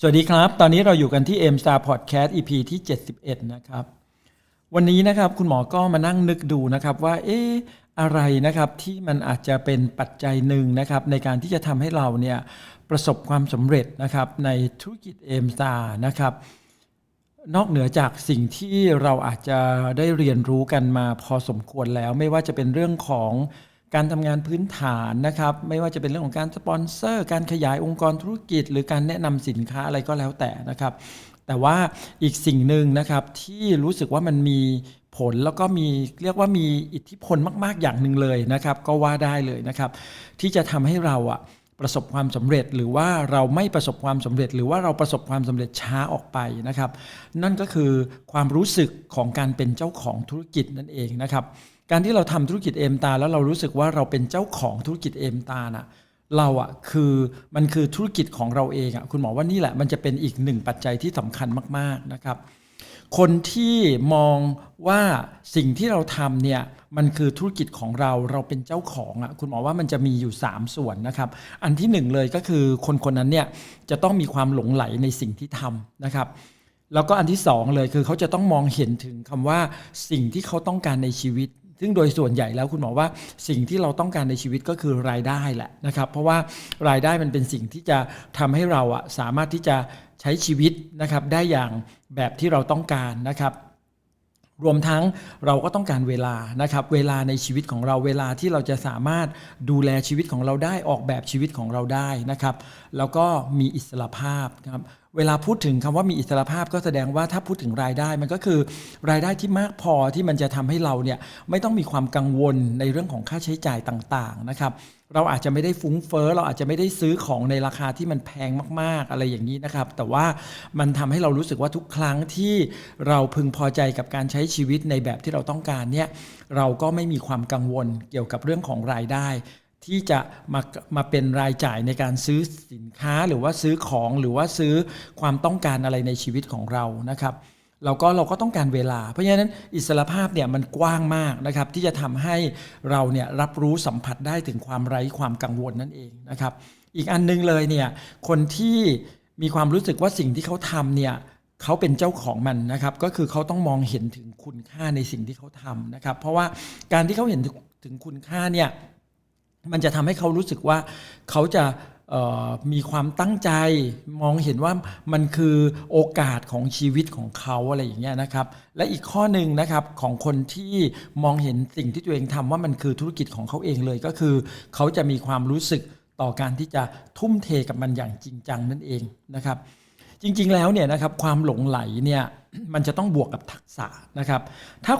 สวัสดีครับ ตอนนี้เราอยู่กันที่ M Star Podcast EP ที่ 71 นะครับ วันนี้นะครับคุณหมอก็มานั่งนึกดูนะครับว่าเอ๊ะอะไรนะครับที่มันอาจจะเป็นปัจจัยหนึ่งนะครับในการที่จะทำให้เราเนี่ยประสบความสำเร็จนะครับในธุรกิจ M Star นะครับ นอกเหนือจากสิ่งที่เราอาจจะได้เรียนรู้กันมาพอสมควรแล้ว ไม่ว่าจะเป็นเรื่องของ การทำงานพื้นฐานนะครับ ไม่ว่าจะเป็นเรื่องของการสปอนเซอร์ การขยายองค์กรธุรกิจ หรือการแนะนำสินค้าอะไรก็แล้วแต่นะครับ แต่ว่าอีกสิ่งหนึ่งนะครับที่รู้สึกว่ามันมีผลแล้วก็มีเรียกว่ามีอิทธิพลมาก ๆ อย่างหนึ่งเลยนะครับ ก็ว่าได้เลยนะครับ ที่จะทำให้เราอะประสบความสำเร็จหรือว่าเราไม่ประสบความสำเร็จ หรือว่าเราประสบความสำเร็จช้าออกไปนะครับ นั่นก็คือความรู้สึกของการเป็นเจ้าของธุรกิจนั่นเองนะครับ การที่เราทำธุรกิจเอมตาแล้วเรารู้สึกว่าเราเป็นเจ้าของธุรกิจเอมตาน่ะเราอะคือมันคือธุรกิจของเราเองอะคุณหมอว่านี่แหละมันจะเป็นอีกหนึ่งปัจจัยที่สำคัญมากๆนะครับ คนที่มองว่าสิ่งที่เราทำเนี่ยมันคือธุรกิจของเราเราเป็นเจ้าของอะคุณหมอว่ามันจะมีอยู่ 3 ส่วนนะครับ อันที่หนึ่งเลยก็คือคนคนนั้นเนี่ยจะต้องมีความหลงไหลในสิ่งที่ทำนะครับแล้วก็อันที่สองเลยคือเขาจะต้องมองเห็นถึงคำว่าสิ่งที่เขาต้องการในชีวิต ซึ่งโดยส่วนใหญ่แล้วคุณหมอว่าสิ่งที่เราต้องการในชีวิตก็คือรายได้แหละนะครับ เพราะว่ารายได้มันเป็นสิ่งที่จะทำให้เราอะสามารถที่จะใช้ชีวิตนะครับได้อย่างแบบที่เราต้องการนะครับรวมทั้งเราก็ต้องการเวลานะครับ เวลาในชีวิตของเราเวลาที่เราจะสามารถดูแลชีวิตของเราได้ออกแบบชีวิตของเราได้นะครับ แล้วก็มีอิสระภาพครับ เวลาพูดถึงคำว่ามีอิสระภาพก็แสดงว่าถ้าพูดถึงรายได้มันก็คือรายได้ที่มากพอที่มันจะทำให้เราเนี่ยไม่ต้องมีความกังวลในเรื่องของค่าใช้จ่ายต่างๆนะครับเราอาจจะไม่ได้ฟุ้งเฟ้อเราอาจจะไม่ได้ซื้อของในราคาที่มันแพงมากๆ อะไรอย่างนี้นะครับ แต่ว่ามันทำให้เรารู้สึกว่าทุกครั้งที่เราพึงพอใจกับการใช้ชีวิตในแบบที่เราต้องการเนี่ยเราก็ไม่มีความกังวลเกี่ยวกับเรื่องของรายได้ ที่จะมามาเป็นรายจ่ายในการซื้อสินค้าหรือว่าซื้อของหรือว่าซื้อความต้องการอะไรในชีวิตของเรานะครับเราก็เราก็ต้องการเวลา เพราะฉะนั้นอิสรภาพเนี่ยมันกว้างมากนะครับที่จะทำให้เราเนี่ยรับรู้สัมผัสได้ถึงความไร้ความกังวลนั่นเองนะครับ อีกอันนึงเลยเนี่ยคนที่มีความรู้สึกว่าสิ่งที่เขาทำเนี่ยเขาเป็นเจ้าของมันนะครับ ก็คือเขาต้องมองเห็นถึงคุณค่าในสิ่งที่เขาทำนะครับ เพราะว่าการที่เขาเห็นถึงคุณค่าเนี่ย มันจะทำให้เขารู้สึกว่าเขาจะมีความตั้งใจมองเห็นว่ามันคือโอกาสของชีวิตของเขาอะไรอย่างเงี้ยนะครับ และอีกข้อหนึ่งนะครับของคนที่มองเห็นสิ่งที่ตัวเองทำว่ามันคือธุรกิจของเขาเองเลยก็คือ เขาจะมีความรู้สึกต่อการที่จะทุ่มเทกับมันอย่างจริงจังนั่นเองนะครับ จริงๆแล้วเนี่ยนะครับความหลงไหลเนี่ยมันจะต้องบวกกับทักษะนะครับ ถ้า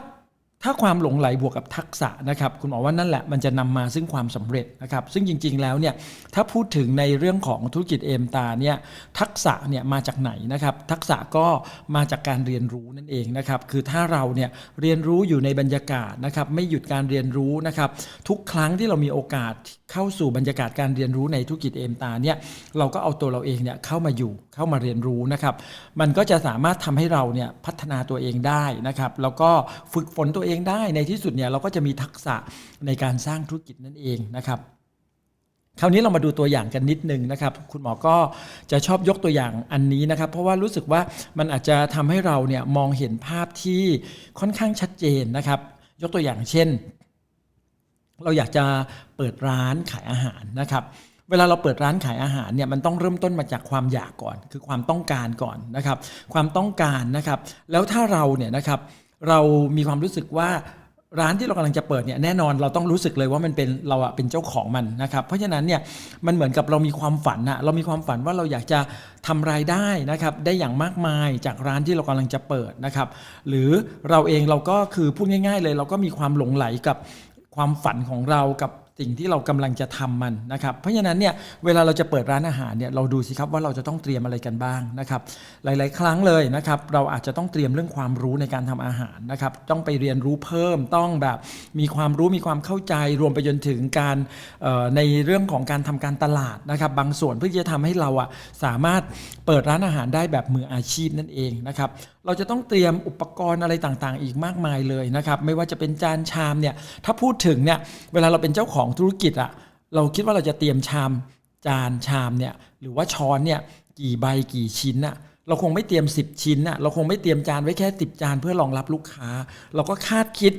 ถ้าความหลงไหลบวกกับทักษะนะครับคุณหมอว่านั่นแหละมันจะนำมาซึ่งความสำเร็จนะครับ ซึ่งจริง ๆ แล้วเนี่ยถ้าพูดถึงในเรื่องของธุรกิจเอมตาเนี่ยทักษะเนี่ยมาจากไหนนะครับ ทักษะก็มาจากการเรียนรู้นั่นเองนะครับ คือถ้าเราเนี่ยเรียนรู้อยู่ในบรรยากาศนะครับไม่หยุดการเรียนรู้นะครับ ทุกครั้งที่เรามีโอกาสเข้าสู่บรรยากาศการเรียนรู้ในธุรกิจเอมตาเนี่ยเราก็เอาตัวเราเองเนี่ยเข้ามาอยู่เข้ามาเรียนรู้นะครับ มันก็จะสามารถทำให้เราเนี่ยพัฒนาตัวเองได้นะครับ แล้วก็ฝึกฝนตัวเองได้ในที่สุดเนี่ยเราก็จะมีทักษะในการสร้างธุรกิจนั่นเองนะครับคราวนี้เรามาดูตัวอย่างกันนิดนึงนะครับ คุณหมอก็จะชอบยกตัวอย่างอันนี้นะครับ เพราะว่ารู้สึกว่ามันอาจจะทำให้เราเนี่ยมองเห็นภาพที่ค่อนข้างชัดเจนนะครับ ยกตัวอย่างเช่น เราอยากจะเปิดร้านขายอาหารนะครับ เวลาเราเปิดร้านขายอาหารเนี่ยมันต้องเริ่มต้นมาจากความอยากก่อน คือความต้องการก่อนนะครับ ความต้องการนะครับ แล้วถ้าเราเนี่ยนะครับ เรามีความรู้สึกว่าร้านที่เรากำลังจะเปิดเนี่ยแน่นอนเราต้องรู้สึกเลยว่ามันเป็นเราอะเป็นเจ้าของมันนะครับเพราะฉะนั้นเนี่ยมันเหมือนกับเรามีความฝันอะเรามีความฝันว่าเราอยากจะทำรายได้นะครับได้อย่างมากมายจากร้านที่เรากำลังจะเปิดนะครับหรือเราเองเราก็คือพูดง่าย ๆ เลย เราก็มีความหลงไหลกับความฝันของเรากับ สิ่งที่เรากำลังจะทำมันนะครับ เพราะฉะนั้นเนี่ยเวลาเราจะเปิดร้านอาหารเนี่ยเราดูสิครับว่าเราจะต้องเตรียมอะไรกันบ้างนะครับ หลาย ๆ ครั้งเลยนะครับ เราอาจจะต้องเตรียมเรื่องความรู้ในการทำอาหารนะครับ ต้องไปเรียนรู้เพิ่มต้องแบบมีความรู้มีความเข้าใจรวมไปจนถึงการในเรื่องของการทำการตลาดนะครับ บางส่วนเพื่อจะทำให้เราอะสามารถเปิดร้านอาหารได้แบบมืออาชีพนั่นเองนะครับ เราจะต้องเตรียมอุปกรณ์อะไรต่างๆ อีกมากมายเลยนะครับไม่ว่าจะเป็นจานชามเนี่ยถ้าพูดถึงเนี่ยเวลาเราเป็นเจ้าของธุรกิจอะเราคิดว่าเราจะเตรียมชามจานชามเนี่ยหรือว่าช้อนเนี่ยกี่ใบกี่ชิ้นอะเราคงไม่เตรียม 10 ชิ้นอะเราคงไม่เตรียมจานไว้แค่ 10 จานเพื่อรองรับลูกค้า เราก็คาดคิด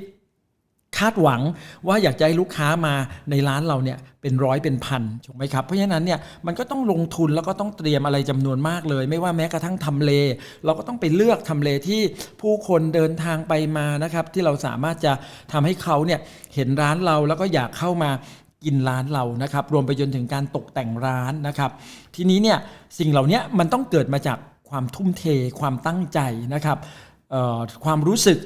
คาดหวังว่าอยากจะให้ลูกค้ามาในร้านเราเนี่ยเป็นร้อยเป็นพันถูกไหมครับ เพราะฉะนั้นเนี่ยมันก็ต้องลงทุนแล้วก็ต้องเตรียมอะไรจำนวนมากเลย ไม่ว่าแม้กระทั่งทำเล เราก็ต้องไปเลือกทำเลที่ผู้คนเดินทางไปมานะครับ ที่เราสามารถจะทำให้เขาเนี่ยเห็นร้านเราแล้วก็อยากเข้ามากินร้านเรานะครับ รวมไปจนถึงการตกแต่งร้านนะครับ ทีนี้เนี่ยสิ่งเหล่านี้มันต้องเกิดมาจากความทุ่มเทความตั้งใจนะครับความรู้สึก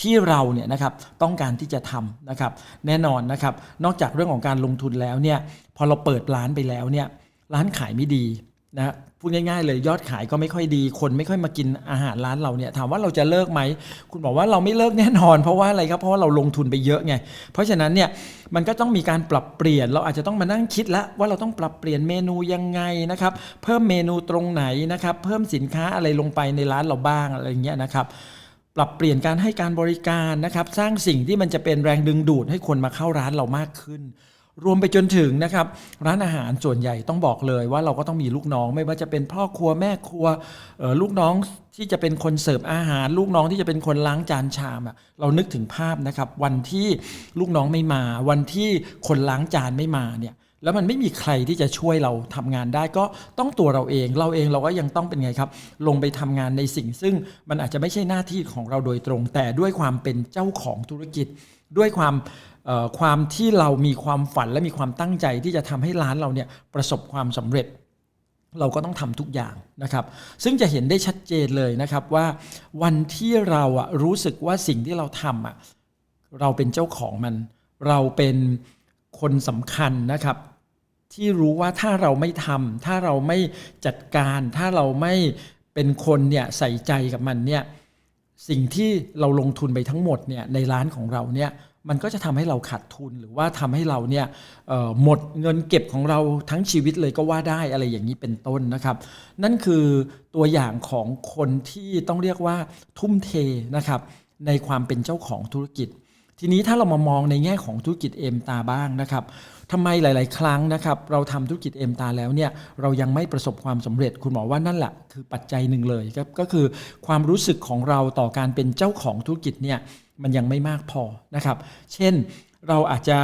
ที่เราเนี่ยนะครับต้องการที่จะทำนะครับแน่นอนนะครับนอกจากเรื่องของการลงทุนแล้วเนี่ยพอเราเปิดร้านไปแล้วเนี่ยร้านขายไม่ดีนะพูดง่ายๆเลยยอดขายก็ไม่ค่อยดี คนไม่ค่อยมากินอาหารร้านเราเนี่ยถามว่าเราจะเลิกไหม คุณบอกว่าเราไม่เลิกแน่นอน เพราะว่าอะไรครับเพราะว่าเราลงทุนไปเยอะไงเพราะฉะนั้นเนี่ยมันก็ต้องมีการปรับเปลี่ยน เราอาจจะต้องมานั่งคิดแล้วว่าเราต้องปรับเปลี่ยนเมนูยังไงนะครับเพิ่มเมนูตรงไหนนะครับเพิ่มสินค้าอะไรลงไปในร้านเราบ้างอะไรอย่างเงี้ยนะครับ ปรับเปลี่ยนการให้การบริการนะครับ สร้างสิ่งที่มันจะเป็นแรงดึงดูดให้คนมาเข้าร้านเรามากขึ้น รวมไปจนถึงนะครับ ร้านอาหารส่วนใหญ่ต้องบอกเลยว่าเราก็ต้องมีลูกน้อง ไม่ว่าจะเป็นพ่อครัวแม่ครัวลูกน้องที่จะเป็นคนเสิร์ฟอาหาร ลูกน้องที่จะเป็นคนล้างจานชามเรานึกถึงภาพนะครับ วันที่ลูกน้องไม่มา วันที่คนล้างจานไม่มาเนี่ย แล้วมันไม่มีใครที่จะช่วยเราทำงานได้ก็ต้องตัวเราเอง เราเองเราก็ยังต้องเป็นไงครับ ลงไปทำงานในสิ่งซึ่งมันอาจจะไม่ใช่หน้าที่ของเราโดยตรง แต่ด้วยความเป็นเจ้าของธุรกิจ ด้วยความเอ่อความที่เรามีความฝันและมีความตั้งใจที่จะทำให้ร้านเราเนี่ยประสบความสำเร็จ เราก็ต้องทำทุกอย่างนะครับ ซึ่งจะเห็นได้ชัดเจนเลยนะครับว่าวันที่เราอะรู้สึกว่าสิ่งที่เราทำอะเราเป็นเจ้าของมัน เราเป็นคนสำคัญนะครับ ที่รู้ว่าถ้าเราไม่ทำถ้าเราไม่จัดการ ถ้าเราไม่เป็นคนเนี่ยใส่ใจกับมันเนี่ยสิ่งที่เราลงทุนไปทั้งหมดเนี่ยในร้านของเราเนี่ยมันก็จะทำให้เราขาดทุนหรือว่าทำให้เราเนี่ยหมดเงินเก็บของเราทั้งชีวิตเลยก็ว่าได้อะไรอย่างนี้เป็นต้นนะครับ นั่นคือตัวอย่างของคนที่ต้องเรียกว่าทุ่มเทนะครับในความเป็นเจ้าของธุรกิจ ทีนี้ถ้าเรามามองในแง่ของธุรกิจเอ็มตาบ้างนะครับ ทำไมหลาย ๆ ครั้งนะครับ เราทำธุรกิจเอ็มตาแล้วเนี่ยเรายังไม่ประสบความสำเร็จคุณหมอว่านั่นแหละคือปัจจัยหนึ่งเลยครับก็คือความรู้สึกของเราต่อการเป็นเจ้าของธุรกิจเนี่ยมันยังไม่มากพอนะครับ เช่นเราอาจจะ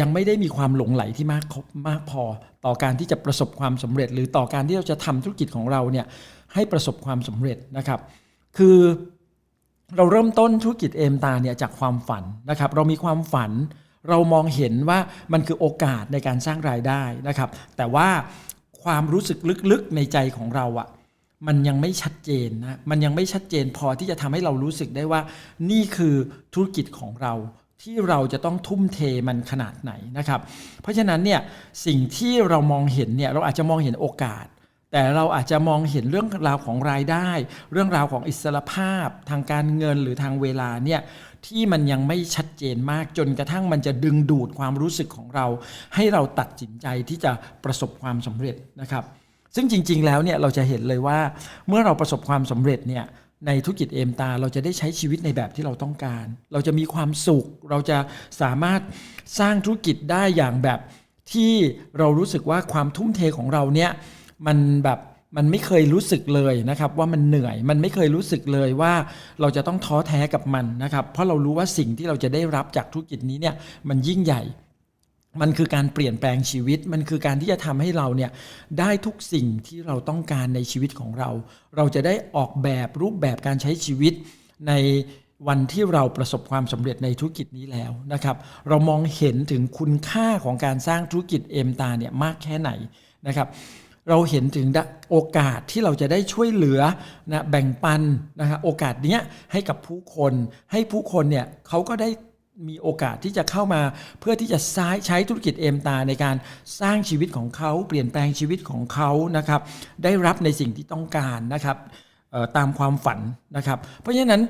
ยังไม่ได้มีความหลงไหลที่มากมากพอ ต่อการที่จะประสบความสำเร็จ หรือต่อการที่เราจะทำธุรกิจของเราเนี่ยให้ประสบความสำเร็จนะครับ คือเราเริ่มต้นธุรกิจเอมตาเนี่ยจากความฝันนะครับ เรามีความฝัน เรามองเห็นว่ามันคือโอกาสในการสร้างรายได้นะครับ แต่ว่าความรู้สึกลึกๆในใจของเราอะมันยังไม่ชัดเจนนะ มันยังไม่ชัดเจนพอที่จะทำให้เรารู้สึกได้ว่า นี่คือธุรกิจของเราที่เราจะต้องทุ่มเทมันขนาดไหนนะครับ เพราะฉะนั้นเนี่ยสิ่งที่เรามองเห็นเนี่ยเราอาจจะมองเห็นโอกาส แต่เราอาจจะมองเห็นเรื่องราวของรายได้ เรื่องราวของอิสรภาพ ทางการเงินหรือทางเวลาเนี่ย ที่มันยังไม่ชัดเจนมากจนกระทั่งมันจะดึงดูดความรู้สึกของเรา ให้เราตัดสินใจที่จะประสบความสำเร็จนะครับ ซึ่งจริง ๆ แล้วเนี่ยเราจะเห็นเลยว่าเมื่อเราประสบความสำเร็จเนี่ยในธุรกิจเอมตาเราจะได้ใช้ชีวิตในแบบที่เราต้องการ เราจะมีความสุข เราจะสามารถสร้างธุรกิจได้อย่างแบบที่เรารู้สึกว่าความทุ่มเทของเราเนี่ยมันแบบ มันไม่เคยรู้สึกเลยนะครับว่ามันเหนื่อยมันไม่เคยรู้สึกเลยว่าเราจะต้องท้อแท้กับมันนะครับ เพราะเรารู้ว่าสิ่งที่เราจะได้รับจากธุรกิจนี้เนี่ยมันยิ่งใหญ่มันคือการเปลี่ยนแปลงชีวิต มันคือการที่จะทำให้เราเนี่ยได้ทุกสิ่งที่เราต้องการในชีวิตของเรา เราจะได้ออกแบบรูปแบบการใช้ชีวิตในวันที่เราประสบความสำเร็จในธุรกิจนี้แล้วนะครับ เรามองเห็นถึงคุณค่าของการสร้างธุรกิจเอ็มตาเนี่ยมากแค่ไหนนะครับ เราเห็นถึงโอกาสที่เราจะได้ช่วยเหลือนะแบ่งปันนะฮะโอกาสเนี้ยให้กับผู้คน ให้ผู้คนเนี่ยเขาก็ได้มีโอกาสที่จะเข้ามาเพื่อที่จะใช้ใช้ธุรกิจเอ็มตาในการสร้างชีวิตของเขา เปลี่ยนแปลงชีวิตของเขานะครับ ได้รับในสิ่งที่ต้องการนะครับ ตามความฝันนะครับ เพราะฉะนั้น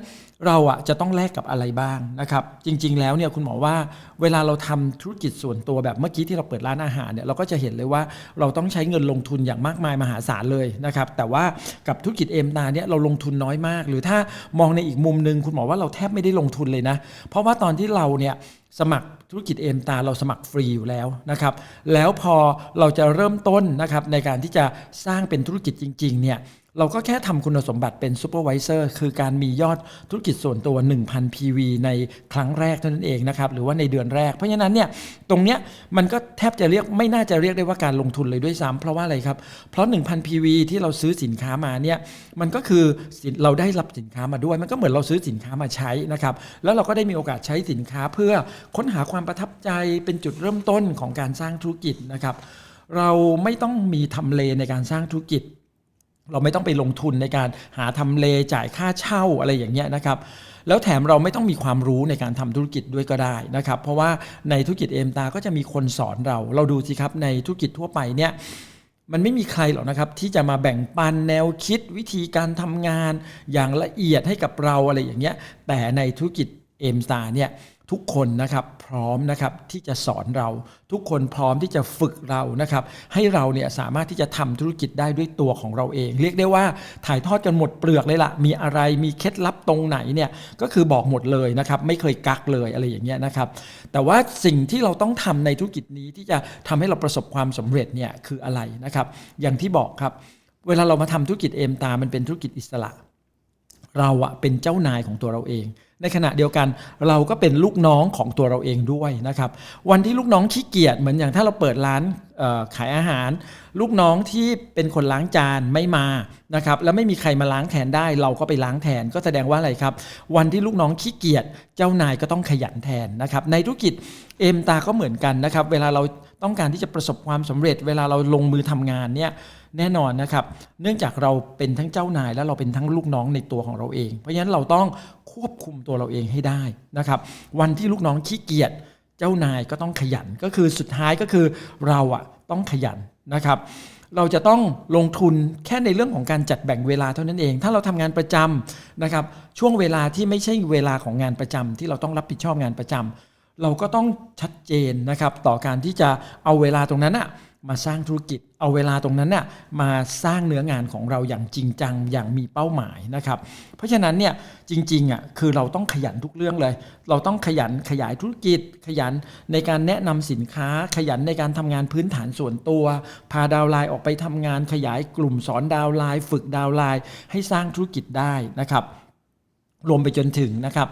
เราอะจะต้องแลกกับอะไรบ้างนะครับ จริง ๆ แล้วเนี่ยคุณหมอว่าเวลาเราทำธุรกิจส่วนตัวแบบเมื่อกี้ที่เราเปิดร้านอาหารเนี่ยเราก็จะเห็นเลยว่าเราต้องใช้เงินลงทุนอย่างมากมายมหาศาลเลยนะครับ แต่ว่ากับธุรกิจเอ็มตาเนี่ยเราลงทุนน้อยมาก หรือถ้ามองในอีกมุมหนึ่งคุณหมอว่าเราแทบไม่ได้ลงทุนเลยนะ เพราะว่าตอนที่เราเนี่ยสมัครธุรกิจเอ็มตาเราสมัครฟรีอยู่แล้วนะครับ แล้วพอเราจะเริ่มต้นนะครับในการที่จะสร้างเป็นธุรกิจจริงๆเนี่ย เราก็แค่ทำคุณสมบัติเป็นซูเปอร์วิเซอร์คือการมียอดธุรกิจส่วนตัว 1,000 PV ในครั้งแรกเท่านั้นเองนะครับ หรือว่าในเดือนแรก เพราะฉะนั้นเนี่ยตรงเนี้ยมันก็แทบจะเรียกไม่น่าจะเรียกได้ว่าการลงทุนเลยด้วยซ้ำเพราะว่าอะไรครับ เพราะ 1,000 PV ที่เราซื้อสินค้ามาเนี่ยมันก็คือเราได้รับสินค้ามาด้วย มันก็เหมือนเราซื้อสินค้ามาใช้นะครับแล้วเราก็ได้มีโอกาสใช้สินค้าเพื่อค้นหาความประทับใจเป็นจุดเริ่มต้นของการสร้างธุรกิจนะครับเราไม่ต้องมีทำเลในการสร้างธุรกิจ เราไม่ต้องไปลงทุนในการหาทำเลจ่ายค่าเช่าอะไรอย่างเงี้ยนะครับแล้วแถมเราไม่ต้องมีความรู้ในการทำธุรกิจด้วยก็ได้นะครับ เพราะว่าในธุรกิจเอมตาก็จะมีคนสอนเรา เราดูสิครับในธุรกิจทั่วไปเนี่ยมันไม่มีใครหรอกนะครับ ที่จะมาแบ่งปันแนวคิดวิธีการทำงานอย่างละเอียดให้กับเราอะไรอย่างเงี้ยแต่ในธุรกิจเอมตาเนี่ย ทุกคนนะครับพร้อมนะครับที่จะสอนเราทุกคนพร้อมที่จะฝึกเรานะครับ ให้เราเนี่ยสามารถที่จะทำธุรกิจได้ด้วยตัวของเราเอง เรียกได้ว่าถ่ายทอดกันหมดเปลือกเลยล่ะมีอะไรมีเคล็ดลับตรงไหนเนี่ยก็คือบอกหมดเลยนะครับไม่เคยกักเลยอะไรอย่างเงี้ยนะครับ แต่ว่าสิ่งที่เราต้องทำในธุรกิจนี้ที่จะทำให้เราประสบความสำเร็จเนี่ยคืออะไรนะครับ อย่างที่บอกครับ เวลาเรามาทำธุรกิจเอมตามันเป็นธุรกิจอิสระ เราอะเป็นเจ้านายของตัวเราเอง ในขณะเดียวกันเราก็เป็นลูกน้องของตัวเราเองด้วยนะครับ วันที่ลูกน้องขี้เกียจเหมือนอย่างถ้าเราเปิดร้านขายอาหาร ลูกน้องที่เป็นคนล้างจานไม่มานะครับแล้วไม่มีใครมาล้างแทนได้ เราก็ไปล้างแทนก็แสดงว่าอะไรครับ วันที่ลูกน้องขี้เกียจเจ้านายก็ต้องขยันแทนนะครับในธุรกิจเอ็มตาก็เหมือนกันนะครับ เวลาเรา ต้องการที่จะประสบความสำเร็จ เวลาเราลงมือทำงานเนี่ยแน่นอนนะครับ เนื่องจากเราเป็นทั้งเจ้านาย และเราเป็นทั้งลูกน้องในตัวของเราเอง เพราะฉะนั้นเราต้องควบคุมตัวเราเองให้ได้นะครับ วันที่ลูกน้องขี้เกียจเจ้านายก็ต้องขยันก็คือสุดท้ายก็คือเราอะต้องขยันนะครับเราจะต้องลงทุนแค่ในเรื่องของการจัดแบ่งเวลาเท่านั้นเอง ถ้าเราทำงานประจำนะครับ ช่วงเวลาที่ไม่ใช่เวลาของงานประจำที่เราต้องรับผิดชอบงานประจำ เราก็ต้องชัดเจนนะครับต่อการที่จะเอาเวลาตรงนั้นอะมาสร้างธุรกิจเอาเวลาตรงนั้นน่ะมาสร้างเนื้องานของเราอย่างจริงจังอย่างมีเป้าหมายนะครับเพราะฉะนั้นเนี่ยจริงๆอะคือเราต้องขยันทุกเรื่องเลย เราต้องขยันขยายธุรกิจ ขยันในการแนะนำสินค้า ขยันในการทำงานพื้นฐานส่วนตัว พาดาวไลน์ออกไปทำงานขยายกลุ่มสอนดาวไลน์ฝึกดาวไลน์ให้สร้างธุรกิจได้นะครับ รวมไปจนถึงนะครับ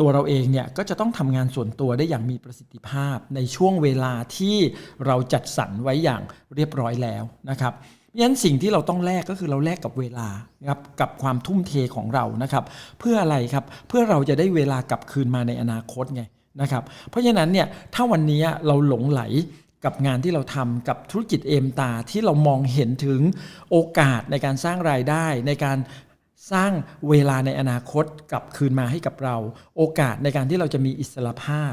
ตัวเราเองเนี่ยก็จะต้องทำงานส่วนตัวได้อย่างมีประสิทธิภาพ ในช่วงเวลาที่เราจัดสรรไว้อย่างเรียบร้อยแล้วนะครับเพราะฉะนั้นสิ่งที่เราต้องแลกก็คือเราแลกกับเวลาครับกับความทุ่มเทของเรานะครับ เพื่ออะไรครับเพื่อเราจะได้เวลากลับคืนมาในอนาคตไงนะครับ เพราะฉะนั้นเนี่ยถ้าวันนี้เราหลงไหลกับงานที่เราทำกับธุรกิจเอมตาที่เรามองเห็นถึงโอกาสในการสร้างรายได้ ในการ สร้างเวลาในอนาคตกลับคืนมาให้กับเรา โอกาสในการที่เราจะมีอิสรภาพ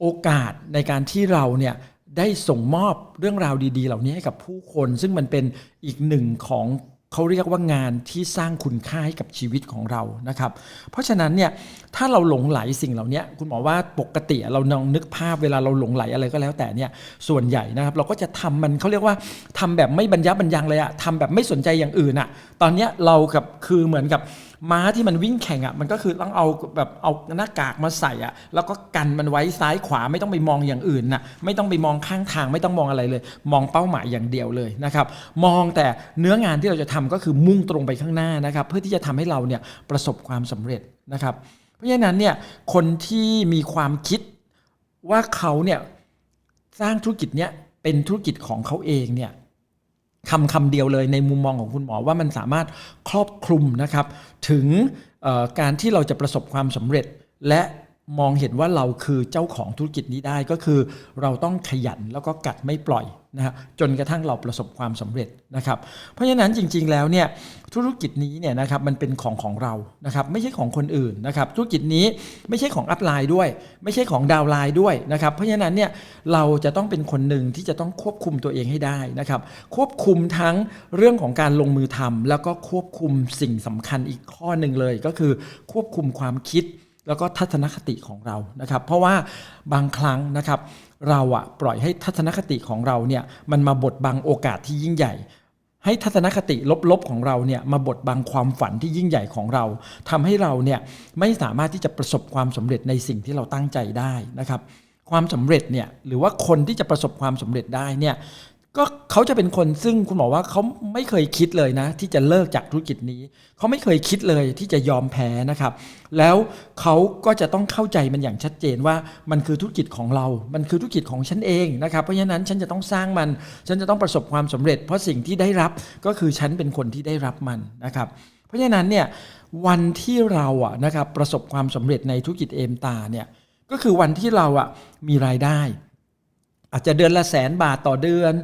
โอกาสในการที่เราเนี่ยได้ส่งมอบเรื่องราวดี ๆ เหล่านี้ให้กับผู้คน ซึ่งมันเป็นอีกหนึ่งของ เขาเรียกว่างานที่สร้างคุณค่าให้กับชีวิตของเรานะครับ เพราะฉะนั้นเนี่ยถ้าเราหลงไหลสิ่งเหล่านี้คุณหมอว่าปกติเราลองนึกภาพเวลาเราหลงไหลอะไรก็แล้วแต่เนี่ยส่วนใหญ่นะครับ เราก็จะทำมันเขาเรียกว่าทำแบบไม่บรรยับบรรยังเลยอะทำแบบไม่สนใจอย่างอื่นอะตอนนี้เรากับคือเหมือนกับม้าที่มันวิ่งแข่งอะมันก็คือต้องเอาแบบเอาหน้ากากมาใส่อะแล้วก็กันมันไว้ซ้ายขวาไม่ต้องไปมองอย่างอื่นนะไม่ต้องไปมองข้างทางไม่ต้องมองอะไรเลย มองเป้าหมายอย่างเดียวเลยนะครับมองแต่เนื้องานที่เราจะทำก็คือมุ่งตรงไปข้างหน้านะครับเพื่อที่จะทำให้เราเนี่ยประสบความสำเร็จนะครับ เพราะฉะนั้นเนี่ยคนที่มีความคิดว่าเขาเนี่ยสร้างธุรกิจเนี่ยเป็นธุรกิจของเขาเองเนี่ย คำคำเดียวเลยในมุมมองของคุณหมอว่ามันสามารถครอบคลุมนะครับ ถึงการที่เราจะประสบความสำเร็จและ มองเห็นว่าเราคือเจ้าของธุรกิจนี้ได้ก็คือ เราต้องขยันแล้วก็กัดไม่ปล่อยนะฮะจนกระทั่งเราประสบความสำเร็จนะครับเพราะฉะนั้นจริงๆแล้วเนี่ยธุรกิจนี้เนี่ยนะครับมันเป็นของของเรานะครับไม่ใช่ของคนอื่นนะครับธุรกิจนี้ไม่ใช่ของอัพไลน์ด้วย ไม่ใช่ของดาวไลน์ด้วยนะครับเพราะฉะนั้นเนี่ยเราจะต้องเป็นคนหนึ่งที่จะต้องควบคุมตัวเองให้ได้นะครับควบคุมทั้งเรื่องของการลงมือทำแล้วก็ควบคุมสิ่งสำคัญอีกข้อหนึ่งเลย ก็คือควบคุมความคิด แล้วก็ทัศนคติของเรานะครับ เพราะว่าบางครั้งนะครับ เราอะปล่อยให้ทัศนคติของเราเนี่ยมันมาบดบังโอกาสที่ยิ่งใหญ่ ให้ทัศนคติลบๆของเราเนี่ยมาบดบังความฝันที่ยิ่งใหญ่ของเราทำให้เราเนี่ยไม่สามารถที่จะประสบความสำเร็จในสิ่งที่เราตั้งใจได้นะครับ ความสำเร็จเนี่ยหรือว่าคนที่จะประสบความสำเร็จได้เนี่ย ก็เขาจะเป็นคนซึ่งคุณหมอว่าเขาไม่เคยคิดเลยนะ ที่จะเลิกจากธุรกิจนี้ เขาไม่เคยคิดเลยที่จะยอมแพ้นะครับ แล้วเขาก็จะต้องเข้าใจมันอย่างชัดเจนว่ามันคือธุรกิจของเรา มันคือธุรกิจของฉันเองนะครับ เพราะฉะนั้นฉันจะต้องสร้างมัน ฉันจะต้องประสบความสำเร็จ เพราะสิ่งที่ได้รับก็คือฉันเป็นคนที่ได้รับมันนะครับ เพราะฉะนั้นเนี่ยวันที่เราอะนะครับประสบความสำเร็จในธุรกิจเอมตาเนี่ยก็คือวันที่เราอะมีรายได้ อาจจะเดือนละแสนบาทต่อเดือน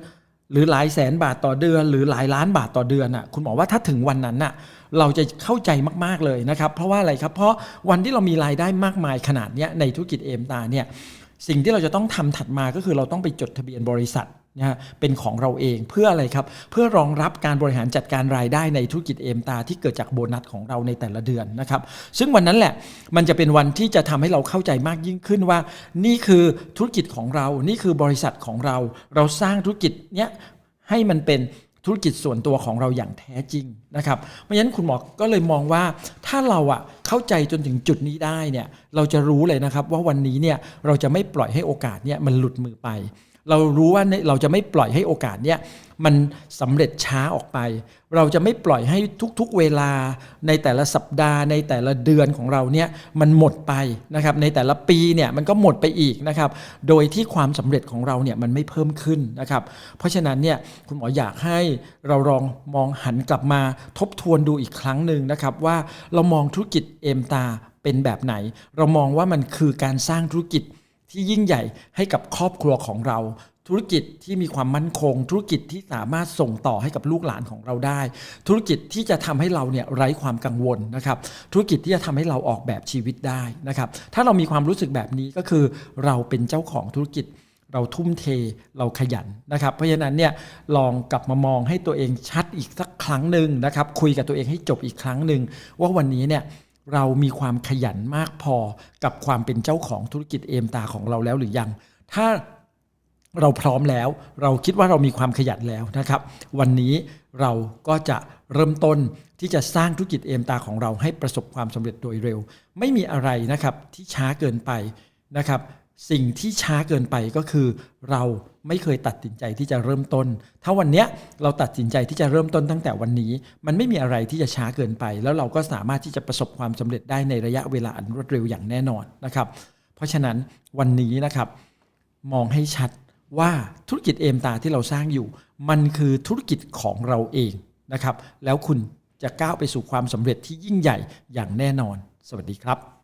หรือหลายแสนบาทต่อเดือน หรือหลายล้านบาทต่อเดือนน่ะคุณหมอว่าถ้าถึงวันนั้นน่ะเราจะเข้าใจมาก ๆ เลยนะครับ เพราะว่าอะไรครับ เพราะวันที่เรามีรายได้มากมายขนาดนี้ในธุรกิจเอมตาเนี่ยสิ่งที่เราจะต้องทำถัดมาก็คือเราต้องไปจดทะเบียนบริษัท นะฮะเป็นของเราเองเพื่ออะไรครับ เพื่อรองรับการบริหารจัดการรายได้ในธุรกิจเอมตาที่เกิดจากโบนัสของเราในแต่ละเดือนนะครับ ซึ่งวันนั้นแหละมันจะเป็นวันที่จะทำให้เราเข้าใจมากยิ่งขึ้นว่า นี่คือธุรกิจของเรา นี่คือบริษัทของเรา เราสร้างธุรกิจเนี้ยให้มันเป็นธุรกิจส่วนตัวของเราอย่างแท้จริงนะครับเพราะฉะนั้นคุณหมอก็เลยมองว่าถ้าเราอะ เข้าใจจนถึงจุดนี้ได้เนี่ยเราจะรู้เลยนะครับว่าวันนี้เนี่ยเราจะไม่ปล่อยให้โอกาสเนี่ยมันหลุดมือไป เรารู้ว่าเนี่ยเราจะไม่ปล่อยให้โอกาสเนี่ยมันสำเร็จช้าออกไป เราจะไม่ปล่อยให้ทุกๆเวลาในแต่ละสัปดาห์ในแต่ละเดือนของเราเนี่ยมันหมดไปนะครับในแต่ละปีเนี่ยมันก็หมดไปอีกนะครับโดยที่ความสำเร็จของเราเนี่ยมันไม่เพิ่มขึ้นนะครับเพราะฉะนั้นเนี่ยคุณหมออยากให้เราลองมองหันกลับมาทบทวนดูอีกครั้งหนึ่งนะครับว่าเรามองธุรกิจเอมตาเป็นแบบไหน เรามองว่ามันคือการสร้างธุรกิจที่ยิ่งใหญ่ให้กับครอบครัวของเรา ธุรกิจที่มีความมั่นคง ธุรกิจที่สามารถส่งต่อให้กับลูกหลานของเราได้ ธุรกิจที่จะทำให้เราเนี่ยไร้ความกังวลนะครับ ธุรกิจที่จะทำให้เราออกแบบชีวิตได้นะครับ ถ้าเรามีความรู้สึกแบบนี้ก็คือเราเป็นเจ้าของธุรกิจเราทุ่มเทเราขยันนะครับ เพราะฉะนั้นเนี่ยลองกลับมามองให้ตัวเองชัดอีกสักครั้งหนึ่งนะครับ คุยกับตัวเองให้จบอีกครั้งหนึ่งว่าวันนี้เนี่ย เรามีความขยันมากพอกับความเป็นเจ้าของธุรกิจเอมตาของเราแล้วหรือยัง ถ้าเราพร้อมแล้ว เราคิดว่าเรามีความขยันแล้วนะครับ วันนี้เราก็จะเริ่มต้นที่จะสร้างธุรกิจเอมตาของเราให้ประสบความสำเร็จโดยเร็ว ไม่มีอะไรนะครับที่ช้าเกินไปนะครับ สิ่งที่ช้าเกินไปก็คือ เราไม่เคยตัดสินใจที่จะเริ่มต้น ถ้าวันเนี้ยเราตัดสินใจที่จะเริ่มต้นตั้งแต่วันนี้ มันไม่มีอะไรที่จะช้าเกินไป แล้วเราก็สามารถที่จะประสบความสำเร็จได้ในระยะเวลาอันรวดเร็วอย่างแน่นอนนะครับ เพราะฉะนั้นวันนี้นะครับ มองให้ชัดว่าธุรกิจเอมตาที่เราสร้างอยู่ มันคือธุรกิจของเราเองนะครับ แล้วคุณจะก้าวไปสู่ความสำเร็จที่ยิ่งใหญ่อย่างแน่นอน สวัสดีครับ